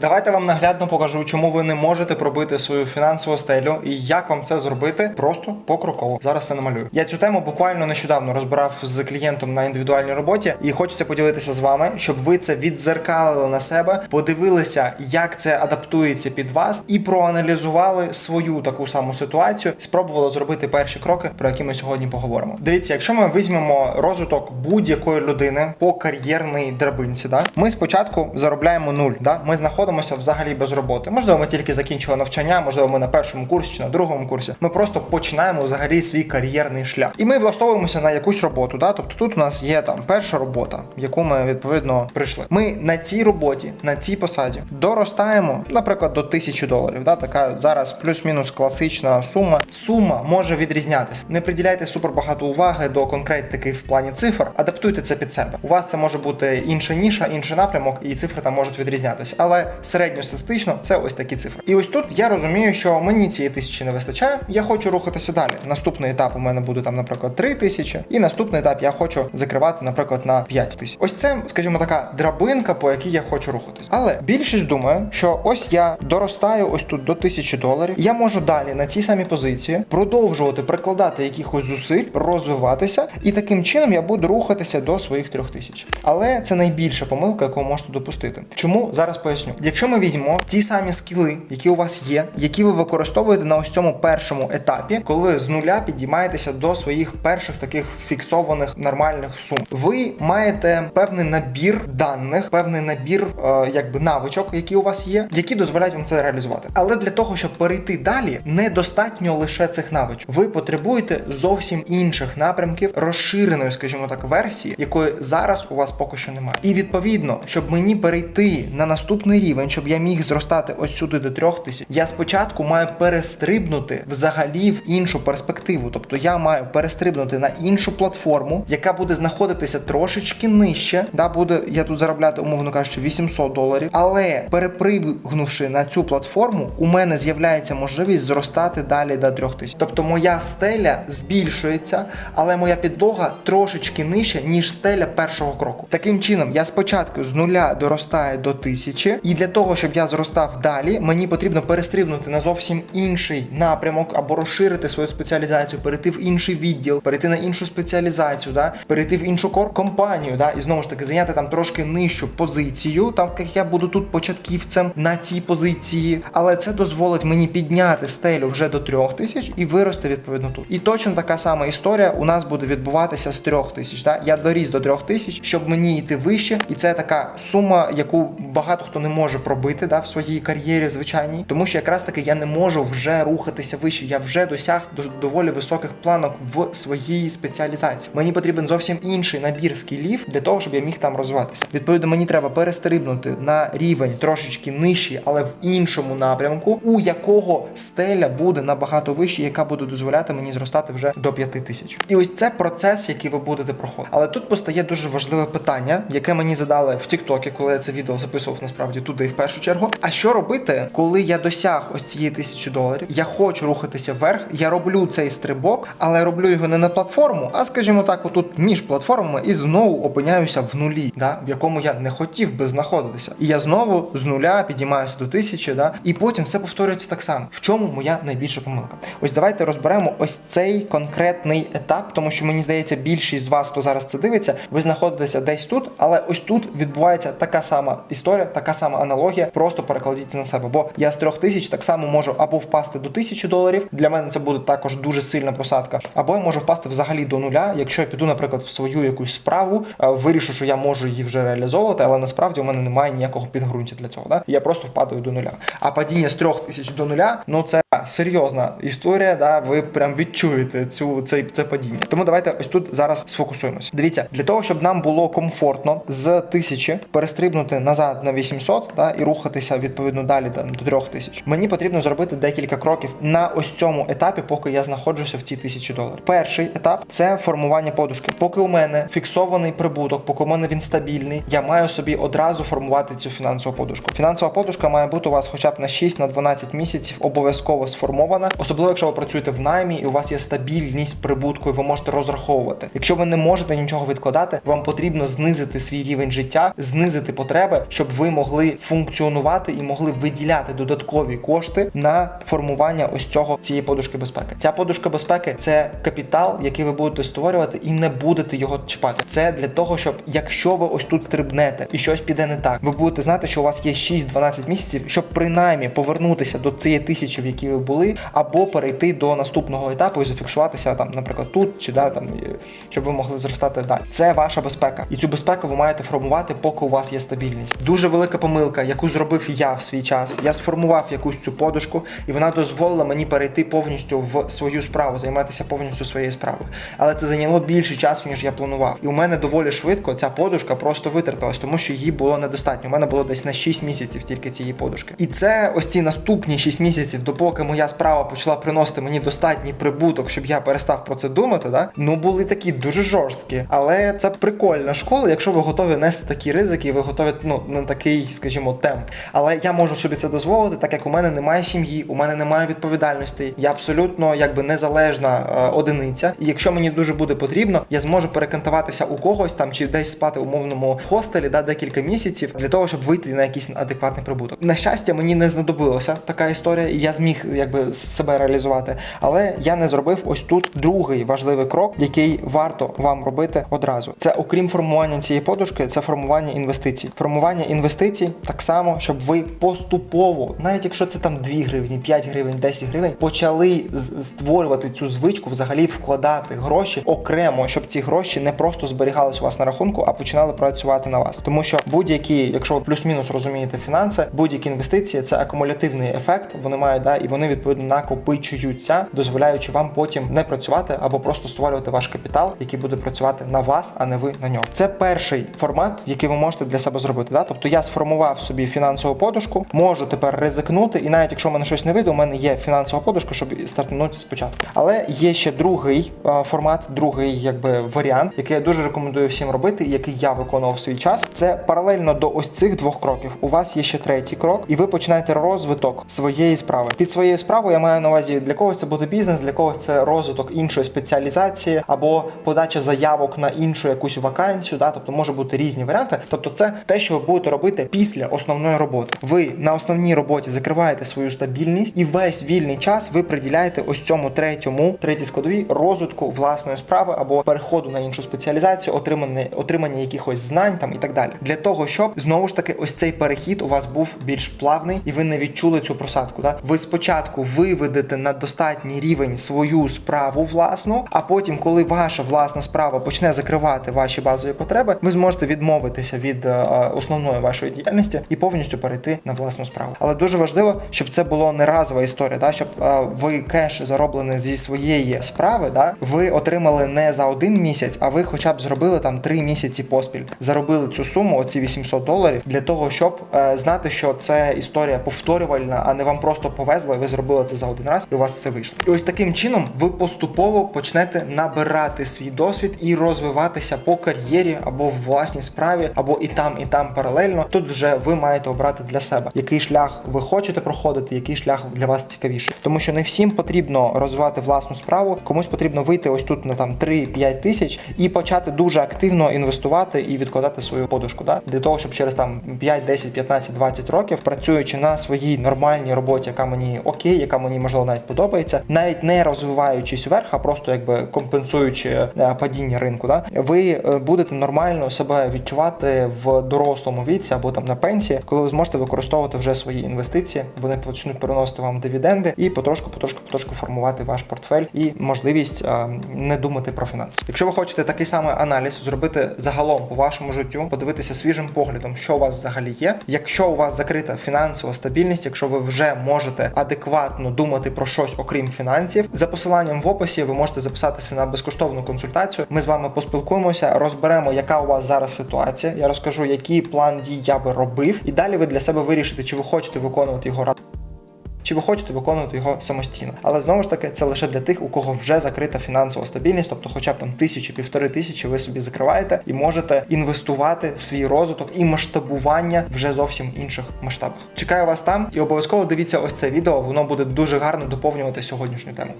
Давайте вам наглядно покажу, чому ви не можете пробити свою фінансову стелю і як вам це зробити просто покроково. Зараз це намалюю. Я цю тему буквально нещодавно розбирав з клієнтом на індивідуальній роботі, і хочеться поділитися з вами, щоб ви це віддзеркалили на себе, подивилися, як це адаптується під вас, і проаналізували свою таку саму ситуацію, спробували зробити перші кроки, про які ми сьогодні поговоримо. Дивіться, якщо ми візьмемо розвиток будь-якої людини по кар'єрній драбинці, да ми спочатку заробляємо нуль. Да? Ми знаходимося взагалі без роботи. Можливо, ми тільки закінчили навчання, можливо, ми на першому курсі чи на другому курсі. Ми просто починаємо взагалі свій кар'єрний шлях. І ми влаштовуємося на якусь роботу. Да? Тобто тут у нас є там перша робота, яку ми відповідно прийшли. Ми на цій роботі, на цій посаді доростаємо, наприклад, до тисячі доларів. Да? Така зараз плюс-мінус класична сума. Сума може відрізнятися. Не приділяйте супер багато уваги до конкретики в плані цифр, адаптуйте це під себе. У вас це може бути інша ніша, інший напрямок, і цифри там можуть відрізнятися. Але середньостатистично це ось такі цифри. І ось тут я розумію, що мені цієї тисячі не вистачає. Я хочу рухатися далі. Наступний етап у мене буде там, наприклад, 3 тисячі, і наступний етап я хочу закривати, наприклад, на 5 тисяч. Ось це, скажімо, така драбинка, по якій я хочу рухатись. Але більшість думає, що ось я доростаю ось тут до тисячі доларів. Я можу далі на цій самій позиції продовжувати прикладати якихось зусиль, розвиватися, і таким чином я буду рухатися до своїх трьох тисяч. Але це найбільша помилка, яку можете допустити. Чому зараз поясню? Якщо ми візьмемо ті самі скіли, які у вас є, які ви використовуєте на ось цьому першому етапі, коли ви з нуля підіймаєтеся до своїх перших таких фіксованих нормальних сум, ви маєте певний набір даних, певний набір е, якби навичок, які у вас є, які дозволяють вам це реалізувати. Але для того, щоб перейти далі, недостатньо лише цих навичок. Ви потребуєте зовсім інших напрямків, розширеної, скажімо так, версії, якої зараз у вас поки що немає. І відповідно, щоб мені перейти на наступний рівень, щоб я міг зростати ось сюди до трьох тисяч, я спочатку маю перестрибнути взагалі в іншу перспективу. Тобто я маю перестрибнути на іншу платформу, яка буде знаходитися трошечки нижче. Да, буде я тут заробляти, умовно кажучи, 800 доларів. Але перепригнувши на цю платформу, у мене з'являється можливість зростати далі до трьох тисяч. Тобто моя стеля збільшується, але моя підлога трошечки нижча, ніж стеля першого кроку. Таким чином, я спочатку з нуля доростаю до тисячі, і для того, щоб я зростав далі, мені потрібно перестрибнути на зовсім інший напрямок або розширити свою спеціалізацію, перейти в інший відділ, перейти на іншу спеціалізацію, да? перейти в іншу компанію, да? і знову ж таки зайняти там трошки нижчу позицію, так як я буду тут початківцем на цій позиції. Але це дозволить мені підняти стелю вже до трьох тисяч і вирости відповідно тут. І точно така сама історія у нас буде відбуватися з трьох тисяч. Да? Я доріс до трьох тисяч, щоб мені йти вище, і це така сума, яку багато хто не може пробити да, в своїй кар'єрі звичайній, тому що якраз таки я не можу вже рухатися вище. Я вже досяг до доволі високих планок в своїй спеціалізації. Мені потрібен зовсім інший набір скілів для того, щоб я міг там розвиватися. Відповідно, мені треба перестрибнути на рівень трошечки нижчий, але в іншому напрямку, у якого стеля буде набагато вища, яка буде дозволяти мені зростати вже до 5 тисяч. І ось це процес, який ви будете проходити. Але тут постає дуже важливе питання, яке мені задали в Тіктокі, коли я це відео записував насправді туди в першу чергу. А що робити, коли я досяг ось цієї тисячі доларів? Я хочу рухатися вверх, я роблю цей стрибок, але роблю його не на платформу, а скажімо так, отут між платформами, і знову опиняюся в нулі, да, в якому я не хотів би знаходитися. І я знову з нуля підіймаюся до тисячі, да, і потім все повторюється так само. В чому моя найбільша помилка? Ось давайте розберемо ось цей конкретний етап, тому що мені здається, більшість з вас, хто зараз це дивиться, ви знаходитеся десь тут, але ось тут відбувається така сама історія, така сама аналогія. Просто перекладіть на себе. Бо я з трьох тисяч так само можу або впасти до тисячі доларів. Для мене це буде також дуже сильна посадка, або я можу впасти взагалі до нуля, якщо я піду, наприклад, в свою якусь справу, е, вирішу, що я можу її вже реалізовувати, але насправді у мене немає ніякого підґрунтя для цього. Да? Я просто впадаю до нуля. А падіння з трьох тисяч до нуля, ну це серйозна історія. Да, ви прям відчуєте цю цей це падіння. Тому давайте ось тут зараз сфокусуємося. Дивіться, для того, щоб нам було комфортно з тисячі перестрибнути назад на 800 да, і рухатися відповідно далі там до трьох тисяч. Мені потрібно зробити декілька кроків на ось цьому етапі, поки я знаходжуся в цій тисячі доларів. Перший етап це формування подушки. Поки у мене фіксований прибуток, поки у мене він стабільний, я маю собі одразу формувати цю фінансову подушку. Фінансова подушка має бути у вас хоча б на 6 на 12 місяців обов'язково сформована, особливо якщо ви працюєте в наймі і у вас є стабільність прибутку, і ви можете розраховувати. Якщо ви не можете нічого відкладати, вам потрібно знизити свій рівень життя, знизити потреби, щоб ви могли функціонувати і могли виділяти додаткові кошти на формування ось цього цієї подушки безпеки. Ця подушка безпеки це капітал, який ви будете створювати, і не будете його чіпати. Це для того, щоб якщо ви ось тут стрибнете і щось піде не так, ви будете знати, що у вас є 6-12 місяців, щоб принаймні повернутися до цієї тисячі, в якій ви були, або перейти до наступного етапу і зафіксуватися там, наприклад, тут чи да там, щоб ви могли зростати далі. Це ваша безпека, і цю безпеку ви маєте формувати, поки у вас є стабільність. Дуже велика помилка, яку зробив я в свій час. Я сформував якусь цю подушку, і вона дозволила мені перейти повністю в свою справу, займатися повністю своєю справою. Але це зайняло більше часу, ніж я планував. І у мене доволі швидко ця подушка просто витратилась, тому що її було недостатньо. У мене було десь на 6 місяців тільки цієї подушки. І це ось ці наступні 6 місяців, допоки моя справа почала приносити мені достатній прибуток, щоб я перестав про це думати. Да? Ну були такі дуже жорсткі. Але це прикольна школа, якщо ви готові нести такі ризики, і ви готові ну, на такий, скажімо, темп. Але я можу собі це дозволити, так як у мене немає сім'ї, у мене немає відповідальності. Я абсолютно якби незалежна е, одиниця. І якщо мені дуже буде потрібно, я зможу перекантуватися у когось там чи десь спати в умовному хостелі да, декілька місяців для того, щоб вийти на якийсь адекватний прибуток. На щастя, мені не знадобилося така історія, і я зміг якби себе реалізувати. Але я не зробив ось тут другий важливий крок, який варто вам робити одразу. Це окрім формування цієї подушки, це формування інвестицій. Формування інвестицій так само, щоб ви поступово, навіть якщо це там 2 гривні, 5 гривень, 10 гривень, почали створювати цю звичку, взагалі вкладати гроші окремо, щоб ці гроші не просто зберігались у вас на рахунку, а починали працювати на вас. Тому що будь-які, якщо ви плюс-мінус розумієте фінанси, будь-які інвестиції це акумулятивний ефект. Вони мають да, і вони відповідно накопичуються, дозволяючи вам потім не працювати або просто створювати ваш капітал, який буде працювати на вас, а не ви на нього. Це перший формат, який ви можете для себе зробити. Да? Тобто я сформував собі фінансову подушку, можу тепер ризикнути, і навіть якщо в мене щось не вийде, у мене є фінансова подушка, щоб стартанути спочатку. Але є ще другий е, формат, другий якби варіант, який я дуже рекомендую всім робити, який я виконував свій час. Це паралельно до ось цих двох кроків. У вас є ще третій крок, і ви починаєте розвиток своєї справи. Під своєю справою я маю на увазі для когось це буде бізнес, для когось це розвиток іншої спеціалізації або подача заявок на іншу якусь вакансію. Да? Тобто може бути різні варіанти. Тобто, це те, що ви будете робити після основної роботи. Ви на основній роботі закриваєте свою стабільність, і весь вільний час ви приділяєте ось цьому третьому, третій складовій розвитку власної справи або переходу на іншу спеціалізацію, отримання, отримання якихось знань там і так далі. Для того, щоб знову ж таки ось цей перехід у вас був більш плавний, і ви не відчули цю просадку. Да? Ви спочатку виведете на достатній рівень свою справу власну, а потім, коли ваша власна справа почне закривати ваші базові потреби, ви зможете відмовитися від е, основної вашої діяльності і повністю перейти на власну справу. Але дуже важливо, щоб це було не разова історія, да? щоб е, ви кеш зароблений зі своєї справи, да? ви отримали не за один місяць, а ви хоча б зробили там три місяці поспіль. Заробили цю суму, оці 800 доларів, для того, щоб е, знати, що це історія повторювальна, а не вам просто повезло, і ви зробили це за один раз, і у вас все вийшло. І ось таким чином ви поступово почнете набирати свій досвід і розвиватися по кар'єрі або в власній справі, або і там, і там паралельно. Тут вже ви маєте обрати для себе, який шлях ви хочете проходити, який шлях для вас цікавіший. Тому що не всім потрібно розвивати власну справу, комусь потрібно вийти ось тут на там 3-5 тисяч і почати дуже активно інвестувати і відкладати свою подушку. Да? Для того, щоб через там 5, 10, 15, 20 років, працюючи на своїй нормальній роботі, яка мені окей, яка мені можливо навіть подобається, навіть не розвиваючись вверх, а просто якби компенсуючи е, падіння ринку, да? ви е, будете нормально себе відчувати в дорослому віці або там на пенсії, коли ви зможете використовувати вже свої інвестиції, вони почнуть приносити вам дивіденди і потрошку, потрошку, потрошку формувати ваш портфель і можливість е, не думати про фінанси. Якщо ви хочете такий самий аналіз зробити загалом по вашому життю, подивитися свіжим поглядом, що у вас взагалі є. Якщо у вас закрита фінансова стабільність, якщо ви вже можете адекватно думати про щось окрім фінансів, за посиланням в описі ви можете записатися на безкоштовну консультацію. Ми з вами поспілкуємося, розберемо, яка у вас зараз ситуація. Я розкажу, який план дій я би робив, і далі ви для себе вирішите, чи ви хочете виконувати його разом. Чи ви хочете виконувати його самостійно? Але знову ж таки, це лише для тих, у кого вже закрита фінансова стабільність, тобто, хоча б там тисячі, півтори тисячі ви собі закриваєте і можете інвестувати в свій розвиток і масштабування вже зовсім інших масштабах. Чекаю вас там і обов'язково дивіться ось це відео. Воно буде дуже гарно доповнювати сьогоднішню тему.